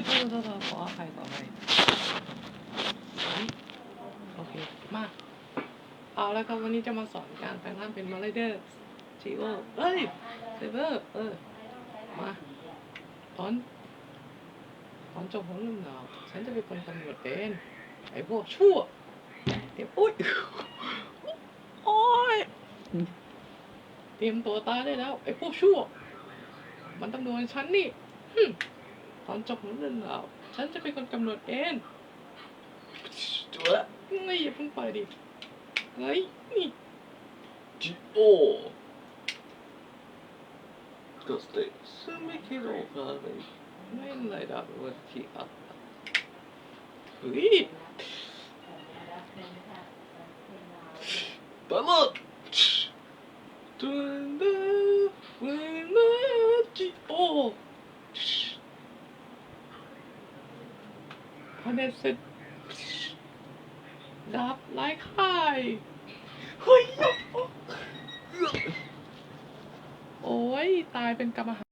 ยโทษโทษโทษขออภัยขออภัยโอเค มา เอาแล้วครับวันนี้จะมาสอนการแปลงร่างเป็นมาไรเดอร์จีโอเอ้ยเซเวอร์เออ มาตอนตอนจบของเรื่องราฉันจะเป็นคนกำหนดเองไอ้พวกชั่วเตรียมอุ้ยโอ้ยเตรียมตัวตายได้แล้ว ไอ้พวกชั่ว มันต้องโดนฉันนี่หึ อนจบของเรื่องราวฉันจะเป็นคนกำหนดเองจุ๊ะไม่อย่าเพิ่งไปดิเฮ้ยนี่จิโอก็สเตสซึ่งไม่คิดโอกาสเลยไม่ไรดาวันที่อัดเฮ้ยตลอด ตุนเดอเวลาจิโอ คอเนเสร็จดับไล่ค่ายเฮ้ย โอ้ยตายเป็นกรรมหา